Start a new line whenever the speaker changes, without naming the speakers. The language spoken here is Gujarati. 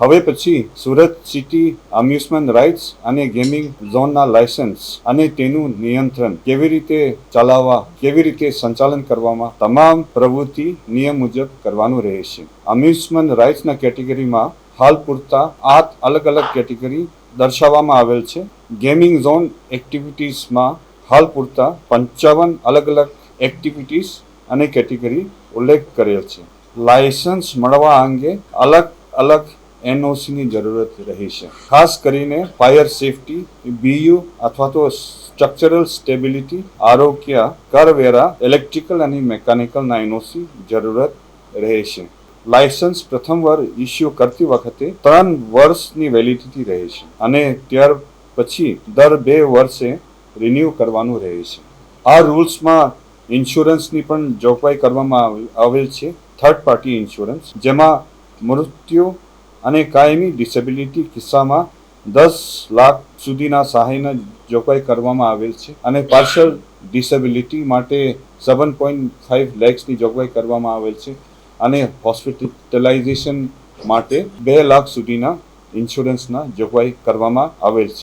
હવે પછી સુરત સિટી અમ્યુઝમેન્ટ રાઇટ્સ અને ગેમિંગ ઝોનના લાયસન્સ અને તેનું નિયંત્રણ કેવી રીતે ચલાવવા, કેવી રીતે સંચાલન કરવામાં તમામ પ્રવૃત્તિ નિયમ મુજબ કરવાનું રહેશે. અમ્યુઝમેન્ટ રાઇટ્સના કેટેગરીમાં હાલ પૂરતા આઠ અલગ અલગ કેટેગરી દર્શાવવામાં આવેલ છે. ગેમિંગ ઝોન એક્ટિવિટીઝમાં હાલ પૂરતા પંચાવન અલગ અલગ એક્ટિવિટીઝ અને કેટેગરી ઉલ્લેખ કરેલ છે. લાયસન્સ મળવા અંગે અલગ અલગ એનઓસીની જરૂરત રહી છે. ખાસ કરીને ફાયર સેફટી, બીયુ અથવા તો સ્ટ્રક્ચરલ સ્ટેબિલિટી, આરોગ્ય, કરવેરા, ઇલેક્ટ્રિકલ અને મેકેનિકલના એનઓસી જરૂરત રહે છે. લાયસન્સ પ્રથમ વાર ઇસ્યુ કરતી વખતે ત્રણ વર્ષની વેલિડિટી રહે છે અને ત્યાર પછી દર બે વર્ષે રિન્યૂ કરવાનું રહે છે. આ રૂલ્સમાં ઇન્સ્યોરન્સની પણ જોગવાઈ કરવામાં આવે- આવેલ છે. થર્ડ પાર્ટી ઇન્સ્યોરન્સ, જેમાં મૃત્યુ અને કાયમી ડિસેબિલિટી કિસ્સામાં દસ લાખ સુધીના સહાયના જોગવાઈ કરવામાં આવેલ છે અને પાર્શિયલ ડિસેબિલિટી માટે સેવન પોઈન્ટ ફાઇવ લેક્સની જોગવાઈ કરવામાં આવેલ છે અને હોસ્પિટલાઇઝેશન માટે બે લાખ સુધીના ઇન્સ્યોરન્સના જોગવાઈ કરવામાં આવેલ છે.